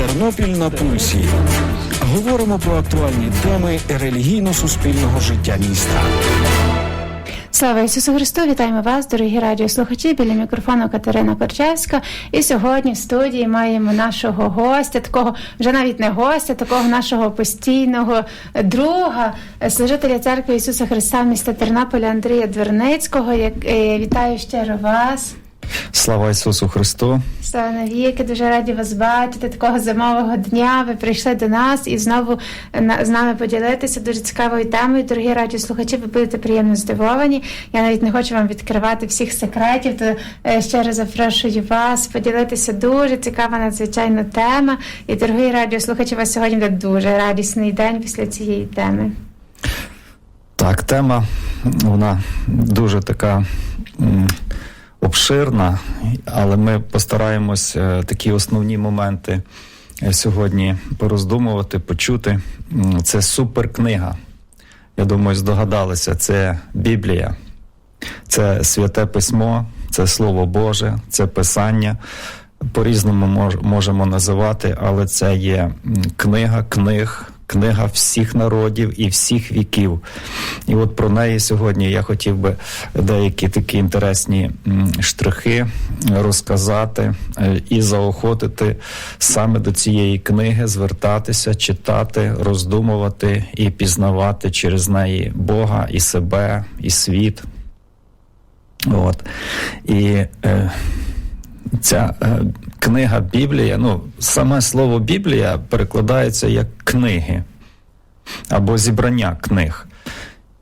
Тернопіль на пульсі. Говоримо про актуальні теми релігійно-суспільного життя міста. Слава Ісусу Христу! Вітаємо вас, дорогі радіослухачі. Біля мікрофону Катерина Корчевська. І сьогодні в студії маємо нашого гостя, такого вже навіть не гостя, такого нашого постійного друга, служителя церкви Ісуса Христа міста Тернополя Андрія Дверницького. Е, вітаю щиро вас. Слава Ісусу Христу! Слава навіки, дуже раді вас бачити. Такого зимового дня. Ви прийшли до нас і знову з нами поділитися дуже цікавою темою. Дорогі радіослухачі, ви будете приємно здивовані. Я навіть не хочу вам відкривати всіх секретів, то е, ще раз запрошую вас поділитися. Дуже цікава надзвичайна тема. І дорогі радіослухачі, у вас сьогодні буде дуже радісний день після цієї теми. Так, тема вона дуже така обширна, але ми постараємось е, такі основні моменти е, сьогодні пороздумувати, почути. Це суперкнига. Я думаю, здогадалися, це Біблія, це святе письмо, це Слово Боже, це Писання. По-різному можемо називати, але це є книга книг, книга всіх народів і всіх віків. І от про неї сьогодні я хотів би деякі такі інтересні штрихи розказати е, і заохотити саме до цієї книги, звертатися, читати, роздумувати і пізнавати через неї Бога і себе, і світ. От. І е, ця е, книга Біблія, ну, саме слово Біблія перекладається як книги або зібрання книг.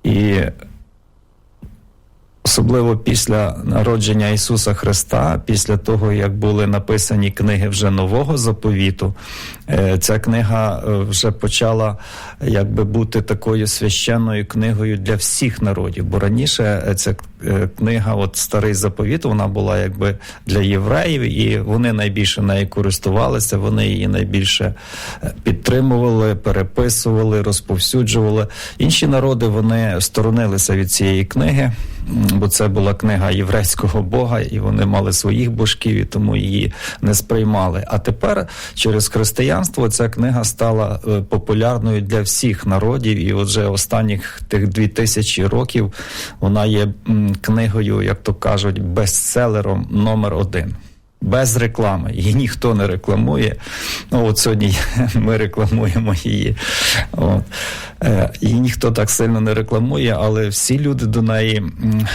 І особливо після народження Ісуса Христа, після того, як були написані книги вже нового заповіту, е, ця книга е, вже почала якби бути такою священною книгою для всіх народів. Бо раніше е, ця книга, от старий заповіт, вона була якби для євреїв, і вони найбільше нею користувалися, вони її найбільше підтримували, переписували, розповсюджували. Інші народи вони сторонилися від цієї книги, бо це була книга єврейського Бога, і вони мали своїх божків, і тому її не сприймали. А тепер через християнство ця книга стала е, популярною для всіх народів, і отже, останніх тих дві тисячі років вона є книгою, як то кажуть, бестселером номер один. Без реклами її ніхто не рекламує. Ну от сьогодні ми рекламуємо її. От. Е, Її ніхто так сильно не рекламує, але всі люди до неї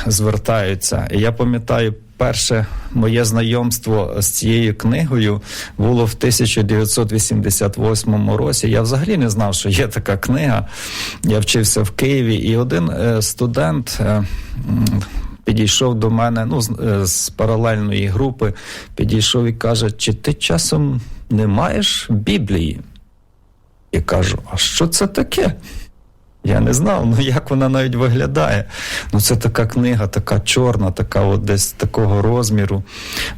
звертаються. І я пам'ятаю. Перше моє знайомство з цією книгою було в 1988 році. Я взагалі не знав, що є така книга. Я вчився в Києві, і один е, студент е, підійшов до мене ну, з, е, з паралельної групи, підійшов і каже: Чи ти часом не маєш Біблії? Я кажу, а що це таке? Я не знав, ну як вона навіть виглядає. Ну це така книга, така чорна, така от десь такого розміру.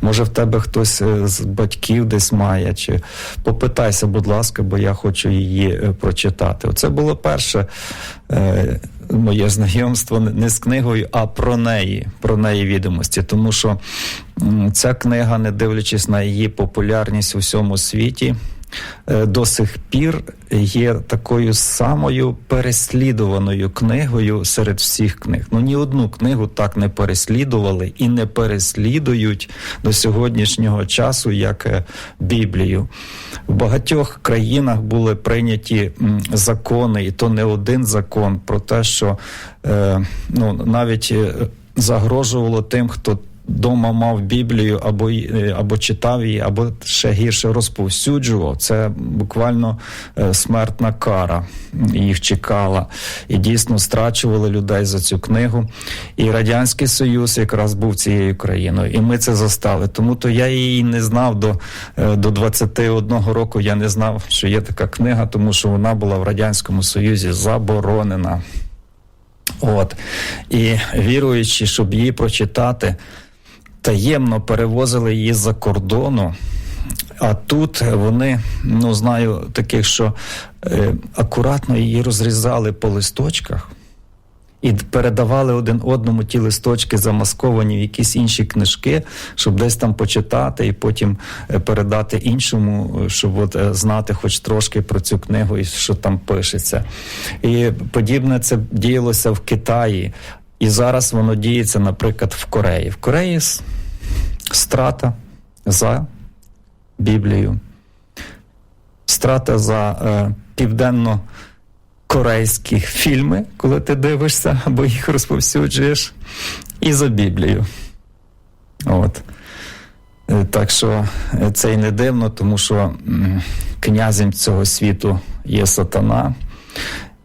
Може, в тебе хтось е, з батьків десь має, чи попитайся, будь ласка, бо я хочу її е, прочитати. Оце було перше моє знайомство не- з книгою, а про неї, про неї відомості. Тому що ця книга, не дивлячись на її популярність у всьому світі, до сих пір є такою самою переслідуваною книгою серед всіх книг. Ну ні одну книгу так не переслідували і не переслідують до сьогоднішнього часу, як е, Біблію. В багатьох країнах були прийняті закони, і то не один закон про те, що е, ну навіть е, загрожувало тим, хто дома мав Біблію або е, або читав її, або ще гірше розповсюджував. Це буквально е, смертна кара їх чекала. І дійсно страчували людей за цю книгу. І Радянський Союз якраз був цією країною. І ми це застали. Тому то я її не знав до, е, до 21 року. Я не знав, що є така книга, тому що вона була в Радянському Союзі заборонена. От. І віруючи, щоб її прочитати, таємно перевозили її за кордону. А тут вони, ну знаю, таких, що е, акуратно її розрізали по листочках І передавали один одному ті листочки, замасковані в якісь інші книжки, щоб десь там почитати і потім е, передати іншому, е, щоб от е, знати хоч трошки про цю книгу і що там пишеться. І подібне це діялося в Китаї. І зараз воно діється, наприклад, в Кореї. В Кореї страта за Біблію, страта за е, південно корейські фільми, коли ти дивишся або їх розповсюджуєш, і за Біблію. От. Е, Так що е, це й не дивно, тому що князем цього світу є сатана,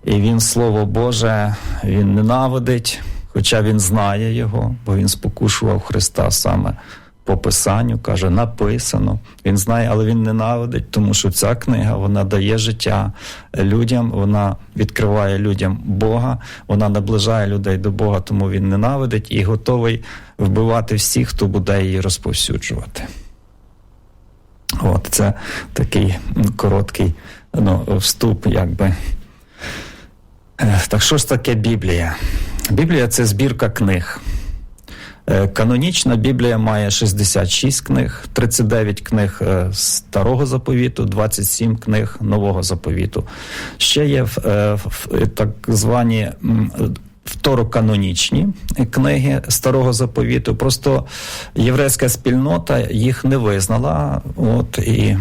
і він, Слово Боже, він ненавидить, хоча він знає його, бо він спокушував Христа саме по Писанню, каже, написано. Він знає, але він ненавидить, тому що ця книга вона дає життя людям, вона відкриває людям Бога, вона наближає людей до Бога, тому він ненавидить і готовий вбивати всіх, хто буде її розповсюджувати. От це такий короткий ну, вступ, якби. Так що ж таке Біблія? Біблія це збірка книг. Е, Канонічна Біблія має 66 книг, 39 книг е, старого заповіту, 27 книг нового заповіту. Ще є е, так звані второканонічні книги старого заповіту. Просто єврейська спільнота їх не визнала. От і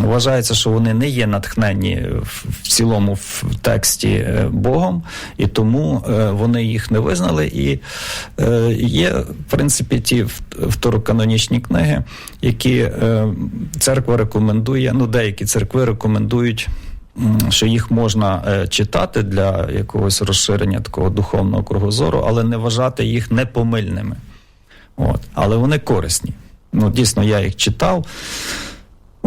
вважається, що вони не є натхненні в, цілому в тексті е, Богом, і тому е, вони їх не визнали. І е, є, в принципі, ті второканонічні книги, які церква рекомендує, ну деякі церкви рекомендують. Що їх можна е, читати для якогось розширення такого духовного кругозору, але не вважати їх непомильними. От. Але вони корисні. Ну, дійсно, я їх читав.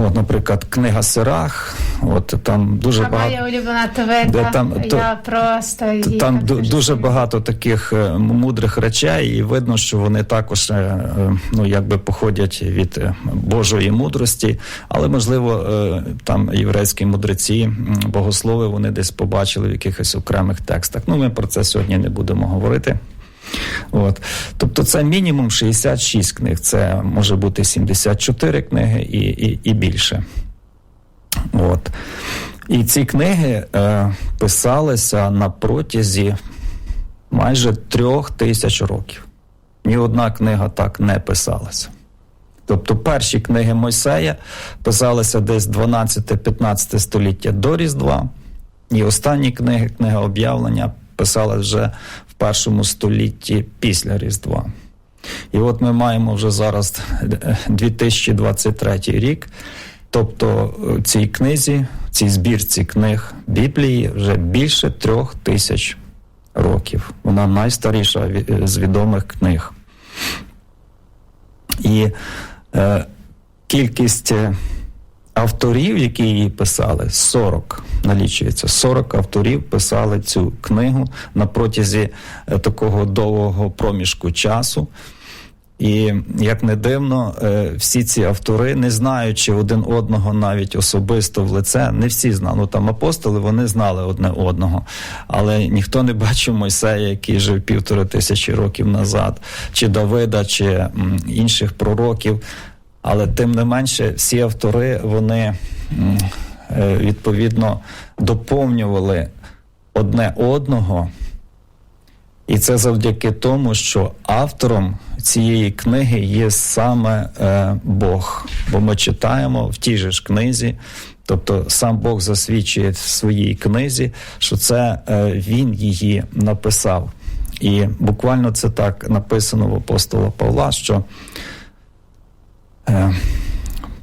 От, наприклад, книга Сирах, от там дуже А багато. моя улюблена. Де там- то- я просто її Там дуже багато таких е, мудрих речей, і видно, що вони також е, е, ну, якби походять від Божої мудрості, але можливо там єврейські мудреці, богослови, вони десь побачили в якихось окремих текстах. Ну, ми про це сьогодні не будемо говорити. От. Тобто це мінімум 66 книг, це може бути 74 книги і, і, і більше. От. І ці книги е, писалися на протязі майже трьох тисяч років. Ні одна книга так не писалася. Тобто перші книги Мойсея писалися десь 12-15 століття до Різдва, і останні книги, книга об'явлення, писалися вже першому столітті після Різдва. І от ми маємо вже зараз е, 2023 рік. Тобто е, цій книзі, цій збірці книг Біблії вже більше трьох тисяч років. Вона найстаріша з відомих книг. І е, кількість е, авторів, які її писали, 40 налічується. 40 авторів писали цю книгу на протязі е, такого довгого проміжку часу. І як не дивно, е, всі ці автори, не знаючи один одного навіть особисто в лице, не всі знали. Ну там апостоли вони знали одне одного, але ніхто не бачив Мойсея, який жив півтори тисячі років назад, чи Давида, чи інших пророків. Але тим не менше, всі автори вони е, відповідно доповнювали одне одного. І це завдяки тому, що автором цієї книги є саме е, Бог. Бо ми читаємо в тій же ж книзі, тобто сам Бог засвідчує в своїй книзі, що це е, він її написав. І буквально це так написано в апостола Павла, що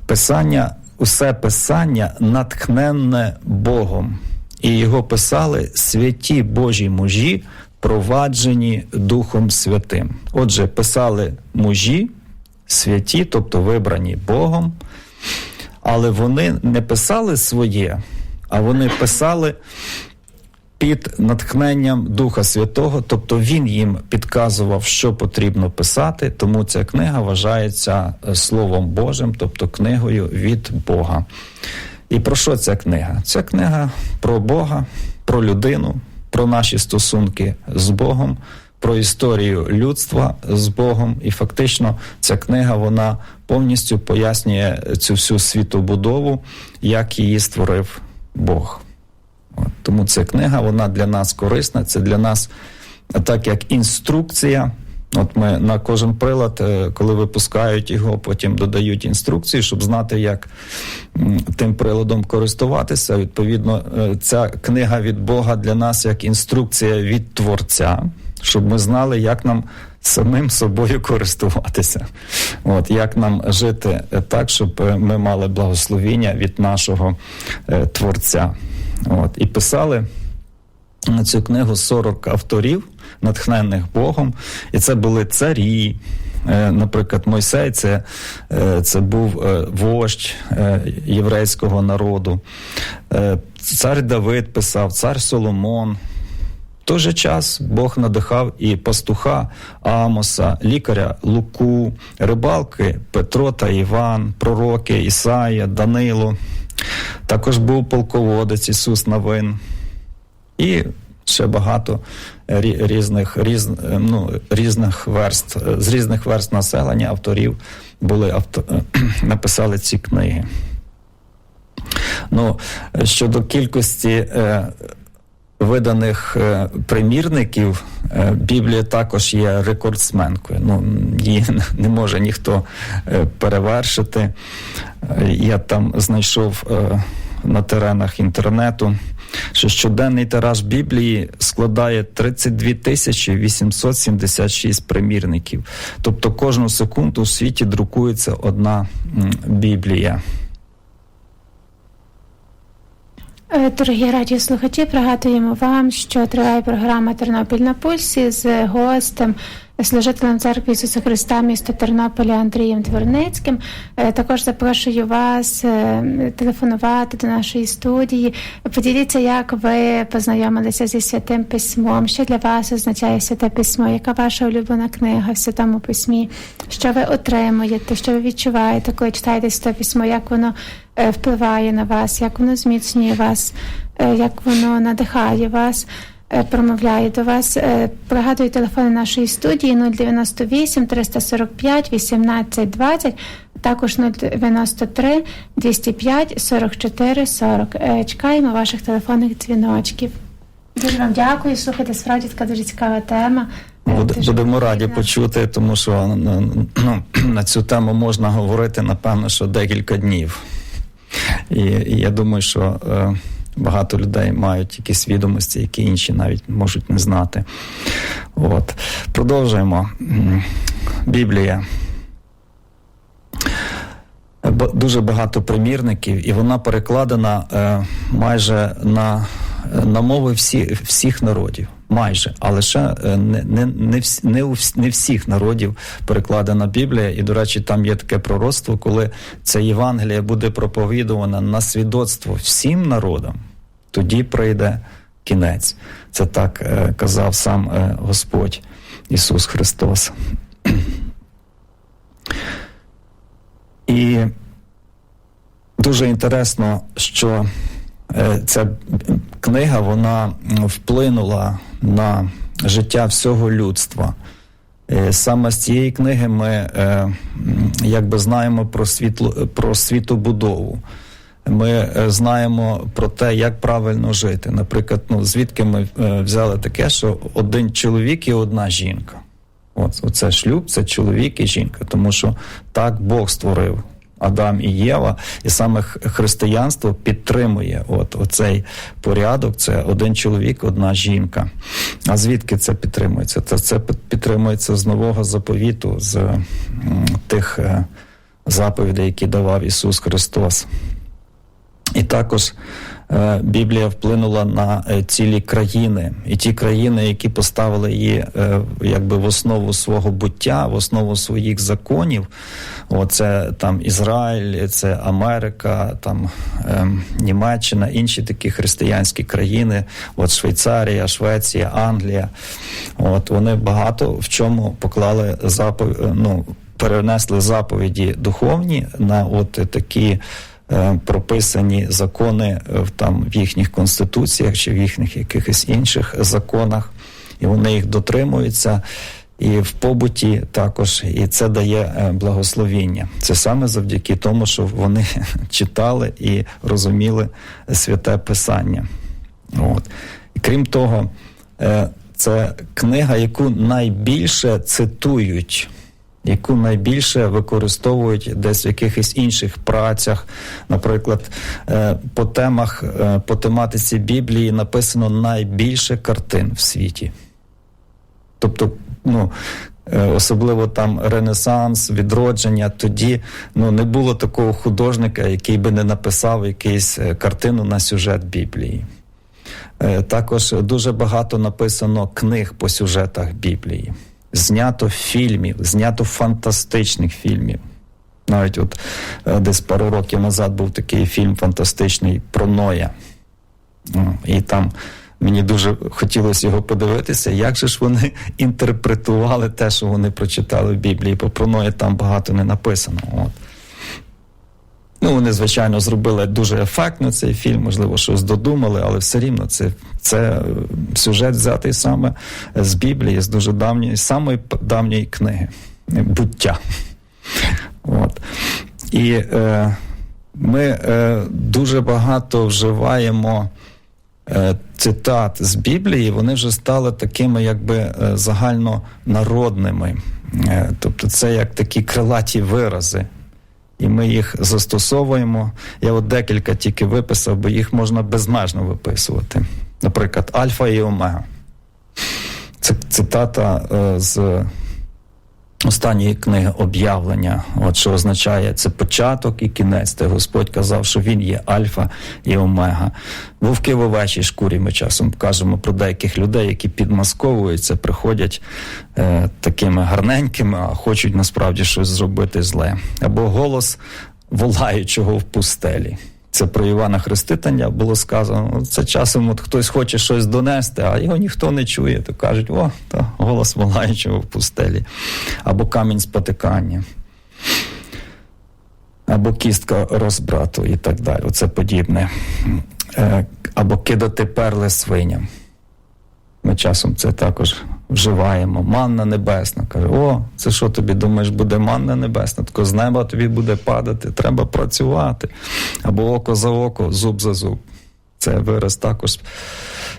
писання, усе писання натхненне Богом, і його писали святі Божі мужі, проваджені Духом Святим. Отже, писали мужі, святі, тобто вибрані Богом, але вони не писали своє, а вони писали під натхненням Духа Святого, тобто він їм підказував, що потрібно писати, тому ця книга вважається е, Словом Божим, тобто книгою від Бога. І про що ця книга? Ця книга про Бога, про людину, про наші стосунки з Богом, про історію людства з Богом. І фактично ця книга вона повністю пояснює цю всю світобудову, як її створив Бог. Тому ця книга вона для нас корисна, це для нас так як інструкція. От ми на кожен прилад, е, коли випускають його, потім додають інструкції, щоб знати, як тим приладом користуватися. Відповідно, е, ця книга від Бога для нас як інструкція від Творця, щоб ми знали, як нам самим собою користуватися. От як нам жити так, щоб е, ми мали благословіння від нашого Творця. От і писали на цю книгу 40 авторів, натхнених Богом, і це були царі. Е, Наприклад, Мойсей це, е, це був е, вождь е, єврейського народу. Е, Цар Давид писав, цар Соломон. В той же час Бог надихав і пастуха Амоса, лікаря Луку, рибалки Петро та Іван, пророки Ісая, Данило. Також був полководець Ісус Новин І ще багато різних, різ, ну, різних верст, з різних верст населення авторів були авто, написали ці книги. Ну, щодо кількості е, виданих е, примірників, е, Біблія також є рекордсменкою. Ну, її не може ніхто е, перевершити. Я там знайшов на теренах інтернету, що щоденний тираж Біблії складає 32 тисячі 876 примірників. Тобто кожну секунду у світі друкується одна Біблія. Е, Дорогі радіослухачі, пригадуємо вам, що триває програма Тернопіль на пульсі з гостем, служителем церкви Ісуса Христа, міста Тернополя Андрієм Тверницьким. Е, Також запрошую вас е, телефонувати до нашої студії. Поділіться, як ви познайомилися зі святим письмом, що для вас означає святе письмо, яка ваша улюблена книга в святому письмі, що ви отримуєте, що ви відчуваєте, коли читаєте святе письмо, як воно е, впливає на вас, як воно зміцнює вас, е, як воно надихає вас, е, промовляє до вас. Е, Пригадую телефони нашої студії 098 345 18 20, також 093 205 44 40. Е, Чекаємо ваших телефонних дзвіночків. Дуже вам дякую. Слухайте, справді така дуже цікава тема. Е, Будемо раді почути, тому що ну, ну, на цю тему можна говорити, напевно, що декілька днів. І, і я думаю, що е, багато людей мають якісь відомості, які інші навіть можуть не знати. От. Продовжуємо. Біблія. Дуже багато примірників, і вона перекладена е, майже на, на мови всі, всіх народів. Майже, але ще не, не, не, вс- не, у не всіх народів перекладена Біблія. І, до речі, там є таке пророцтво, коли ця Євангелія буде проповідувана на свідоцтво всім народам, тоді прийде кінець. Це так е, казав сам е, Господь Ісус Христос. І дуже інтересно, що ця книга вона вплинула на життя всього людства. Е, Саме з цієї книги ми е, якби знаємо про світло про світобудову. Ми е, знаємо про те, як правильно жити. Наприклад, ну звідки ми е, взяли таке, що один чоловік і одна жінка. От оце шлюб, це чоловік і жінка, тому що так Бог створив Адам і Єва, і саме християнство підтримує от оцей порядок. Це один чоловік, одна жінка. А звідки це підтримується? Це, це підтримується з нового заповіту, з тих е, заповідей, які давав Ісус Христос. І також Біблія вплинула на е, цілі країни, і ті країни, які поставили її е, якби в основу свого буття, в основу своїх законів. Оце там Ізраїль, це Америка, там е, Німеччина, інші такі християнські країни, от Швейцарія, Швеція, Англія. От вони багато в чому поклали запов... ну, перенесли заповіді духовні на от такі е, прописані закони е, там в їхніх конституціях чи в їхніх якихось інших законах, і вони їх дотримуються. І в побуті також, і це дає е, благословіння. Це саме завдяки тому, що вони читали і розуміли святе писання. От. І крім того, е, це книга, яку найбільше цитують, яку найбільше використовують десь в якихось інших працях. Наприклад, е, по темах, е, по тематиці Біблії написано найбільше картин в світі. Тобто, ну. е, Особливо там Ренесанс, відродження. Тоді ну не було такого художника, який би не написав якийсь е, картину на сюжет Біблії. Також дуже багато написано книг по сюжетах Біблії, знято фільмів, знято фантастичних фільмів. Навіть от е, десь пару років назад був такий фільм фантастичний про Ноя. І там мені дуже хотілося його подивитися, як же ж вони інтерпретували те, що вони прочитали в Біблії, бо про Ноя там багато не написано. От. Ну, вони, звичайно, зробили дуже ефектно цей фільм, можливо, щось додумали, але все рівно це, це е, сюжет взятий саме з Біблії, з дуже давньої, самої давньої книги буття. От. І е, ми е, дуже багато вживаємо е, цитат з Біблії, вони вже стали такими, якби е, загальнонародними. Тобто, це як такі крилаті вирази. І ми їх застосовуємо. Я от декілька тільки виписав, бо їх можна безмежно виписувати. Наприклад, Альфа і Омега. Це цитата е, з останньої книги об'явлення, от що означає це початок і кінець. Де Господь казав, що він є Альфа і Омега. Вовки в овечій шкурі ми часом кажемо про деяких людей, які підмасковуються, приходять е, такими гарненькими, а хочуть насправді щось зробити зле. Або голос волаючого в пустелі. Це про Івана Хрестителя було сказано. Це часом от хтось хоче щось донести, а його ніхто не чує. То кажуть, о, то голос волаючого в пустелі, або камінь спотикання, або кістка розбрату і так далі. Оце подібне. Е, Або кидати перли свиням. Ми часом це також вживаємо. Манна небесна. Каже, о, це що тобі думаєш, буде манна небесна? Тако з неба тобі буде падати, треба працювати. Або око за око, зуб за зуб. Це вираз також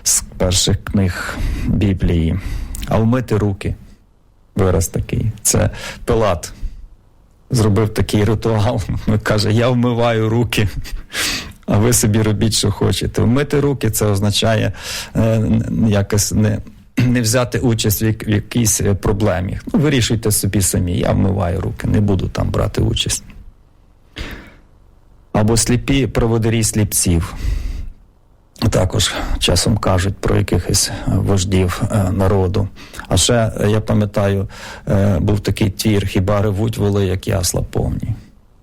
з перших книг Біблії. А вмити руки. Вираз такий. Це Пилат зробив такий ритуал. Каже: Я вмиваю руки. А ви собі робіть, що хочете. Вмити руки це означає е, якось не, не взяти участь в, якійсь е, проблемі. Ну, вирішуйте собі самі, я вмиваю руки, не буду там брати участь. Або сліпі проводарі сліпців. Також часом кажуть про якихось е, вождів е, народу. А ще я пам'ятаю, був такий твір Хіба ревуть воли, як ясла повні.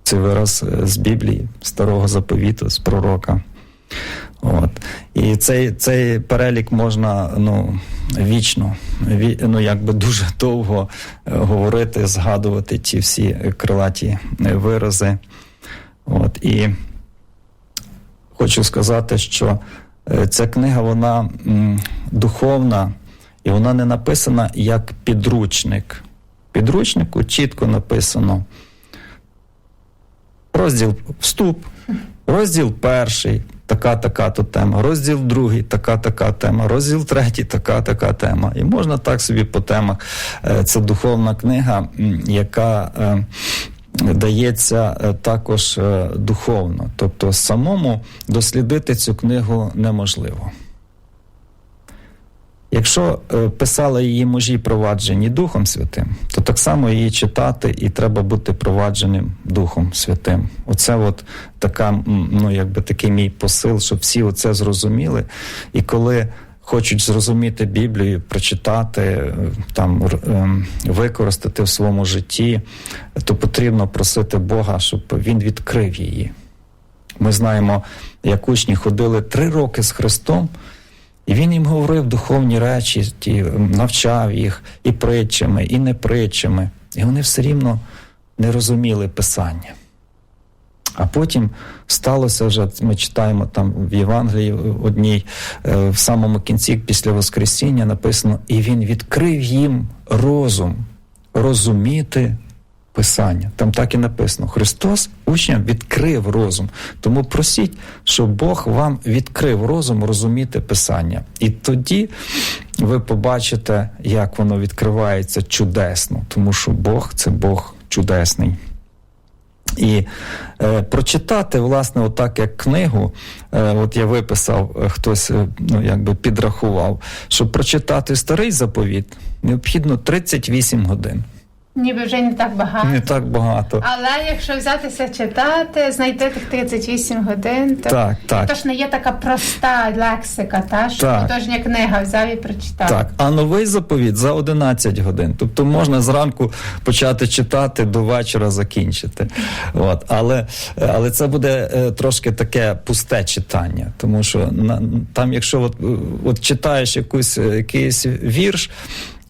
Це вираз е, з Біблії, старого заповіту, з пророка. От. І цей, цей перелік можна ну, вічно, ві, ну, якби дуже довго е, говорити, згадувати ті всі крилаті е, вирази. От. І хочу сказати, що ця книга вона духовна і вона не написана як підручник. Підручнику чітко написано. Розділ вступ, розділ перший, така, така то тема, розділ другий, така, така тема, розділ третій, така, така тема. І можна так собі по темах. Е, Це духовна книга, яка е, дається е, також духовно. Тобто самому дослідити цю книгу неможливо. Якщо е, писали її мужі проваджені Духом Святим, то так само її читати і треба бути провадженим Духом Святим. Оце от така, ну якби такий мій посил, щоб всі оце зрозуміли. І коли хочуть зрозуміти Біблію, прочитати, е, там ем, використати в своєму житті, то потрібно просити Бога, щоб він відкрив її. Ми знаємо, як учні ходили три роки з Христом. І він їм говорив духовні речі, ті, навчав їх і притчами, і не притчами. І вони все рівно не розуміли Писання. А потім сталося вже, ми читаємо там в Євангелії одній, е, в самому кінці, після Воскресіння, написано, і він відкрив їм розум розуміти Писання. Там так і написано: Христос учням відкрив розум. Тому просіть, щоб Бог вам відкрив розум розуміти Писання. І тоді ви побачите, як воно відкривається чудесно, тому що Бог це Бог чудесний. І е, прочитати, власне, отак як книгу, е, от я виписав, е, хтось е, ну, якби підрахував, щоб прочитати старий заповіт, необхідно 38 годин. Ніби вже не так багато. Не так багато. Але якщо взятися читати, знайти тих 38 годин, то Так, так. ж не є така проста лексика, та що Так. художня книга взяв і прочитав. Так, а новий заповіт за 11 годин. Тобто можна зранку почати читати до вечора закінчити. От. Але, але це буде е, трошки таке пусте читання, тому що на, там, якщо от, е, от читаєш якусь, е, якийсь вірш.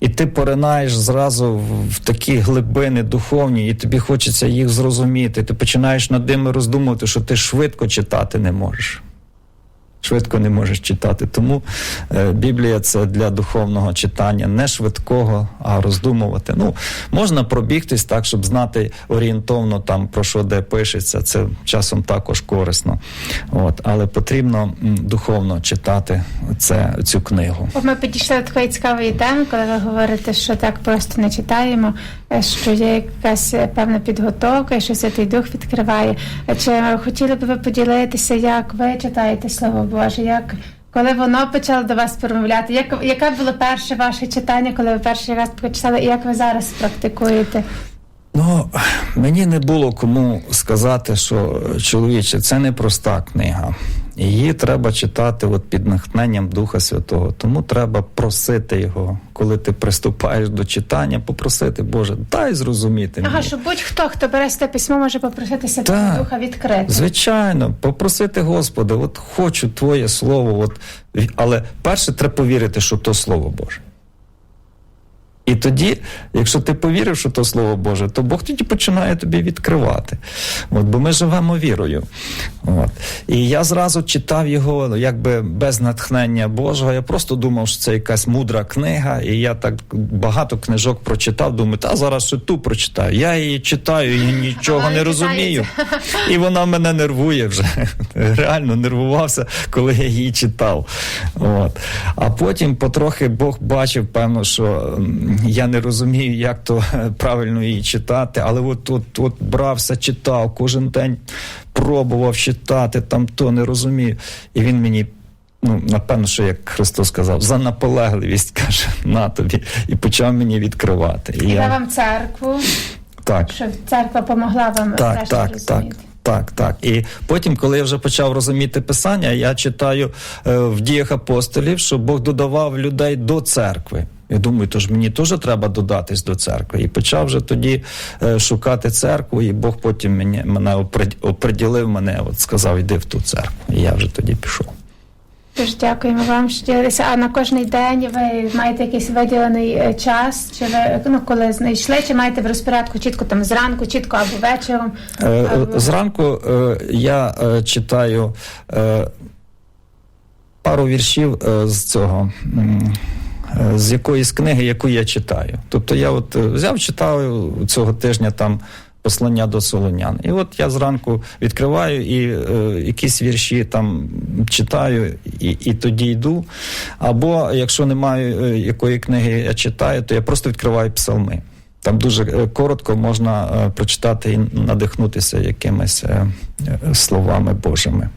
І ти поринаєш зразу в, такі глибини духовні, і тобі хочеться їх зрозуміти. Ти починаєш над ними роздумувати, що ти швидко читати не можеш. Швидко не можеш читати. Тому е, Біблія це для духовного читання, не швидкого, а роздумувати. Ну, можна пробігтись так, щоб знати орієнтовно там про що де пишеться. Це часом також корисно. От, але потрібно духовно читати це, цю книгу. От ми підійшли до такої цікавої теми, коли ви говорите, що так просто не читаємо, е, що є якась е, певна підготовка, і що Святий Дух відкриває. Чи хотіли б ви поділитися, як ви читаєте Слово Боже? Як коли воно почало до вас промовляти? Як яке було перше ваше читання, коли ви перший раз прочитали, і як ви зараз практикуєте? Ну, мені не було кому сказати, що чоловіче, це не проста книга. Її треба читати от під натхненням Духа Святого. Тому треба просити його, коли ти приступаєш до читання, попросити, Боже, дай зрозуміти мені. Ага, що будь-хто, хто бере це письмо, може попросити Святого. Духа відкрити. Звичайно, попросити Господа, от хочу Твоє слово, от, але перше треба повірити, що то Слово Боже. І тоді, якщо ти повірив, що то Слово Боже, то Бог тоді починає тобі відкривати. От, бо ми живемо вірою. От. І я зразу читав його ну, якби без натхнення Божого. Я просто думав, що це якась мудра книга, і я так багато книжок прочитав, думаю, та зараз ще ту прочитаю. Я її читаю і нічого вона не розумію. І вона мене нервує вже. Реально нервувався, коли я її читав. От. А потім потрохи Бог бачив, певно, що я не розумію, як то е, правильно її читати, але от, от, от брався, читав, кожен день пробував читати, там то не розумію. І він мені. Ну, напевно, що як Христос сказав, за наполегливість каже на тобі, і почав мені відкривати. І дав вам церкву, так. щоб церква допомогла вам Так, так, розуміти. так, так, так. І потім, коли я вже почав розуміти писання, я читаю е, в діях апостолів, що Бог додавав людей до церкви. Я думаю, то ж мені теж треба додатись до церкви. І почав вже тоді е, шукати церкву, і Бог потім мені, мене оприділив мене, от сказав, йди в ту церкву. І я вже тоді пішов. Дуже дякуємо вам, що ділилися. А на кожний день ви маєте якийсь виділений е, час, чи ви ну коли знайшли, чи маєте в розпорядку чітко там зранку, чітко або вечором? Е, е, Або- Зранку е, я е, читаю е, пару віршів е, з цього. Е, З якоїсь книги, яку я читаю. Тобто я от е, взяв, читаю цього тижня там послання до солонян. І от я зранку відкриваю і е, якісь вірші там читаю, і, і тоді йду. Або якщо немає е, якої книги я читаю, то я просто відкриваю псалми. Там дуже коротко можна прочитати і надихнутися якимись словами Божими,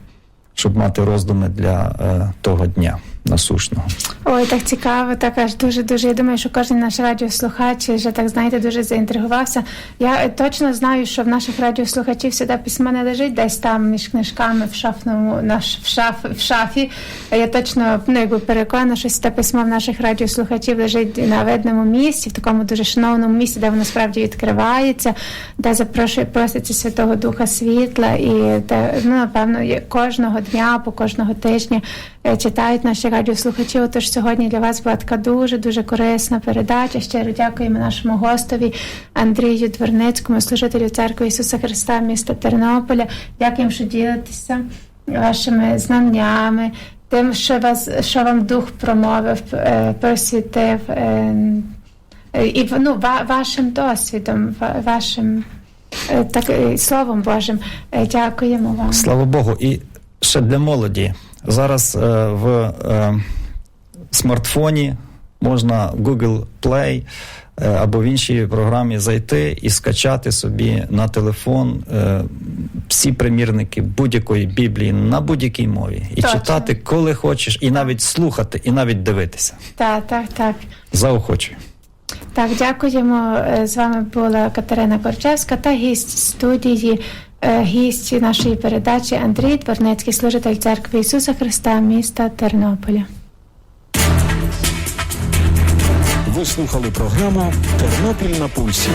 щоб мати роздуми для того дня насущного. Ой, так цікаво, так аж дуже дуже. Я думаю, що кожен наш радіослухач вже так знаєте, дуже заінтригувався. Я е, точно знаю, що в наших радіослухачів сюди письмо не лежить десь там між книжками в шафному наш в шаф в шафі. Я точно ну, якби переконана, що сюди письмо в наших радіослухачів лежить на видному місці, в такому дуже шановному місці, де воно справді відкривається, де запрошує проситься Святого Духа світла, і де ну напевно кожного дня, по кожного тижня читають наші радіослухачі. Отож сьогодні для вас була така дуже дуже корисна передача. Щиро дякуємо нашому гостові Андрію Дворницькому, служителю церкви Ісуса Христа міста Тернополя. Дякуємо, що ділитеся вашими знаннями, тим, що вас що вам дух промовив, е, просвітив. е, е, І ну, ва- вашим досвідом, вашим е, так, е, Словом Божим. Е, Дякуємо вам. Слава Богу, і ще для молоді. Зараз е, в е, смартфоні можна Google Play е, або в іншій програмі зайти і скачати собі на телефон е, всі примірники будь-якої Біблії на будь-якій мові. І Точно. читати, коли хочеш, і навіть слухати, і навіть дивитися. Так, так, так. Заохочую. Так, дякуємо. Е, З вами була Катерина Корчевська та гість студії, гість нашої передачі Андрій Дворнецький, служитель церкви Ісуса Христа міста Тернополя. Ви слухали програму Тернопіль на пульсі.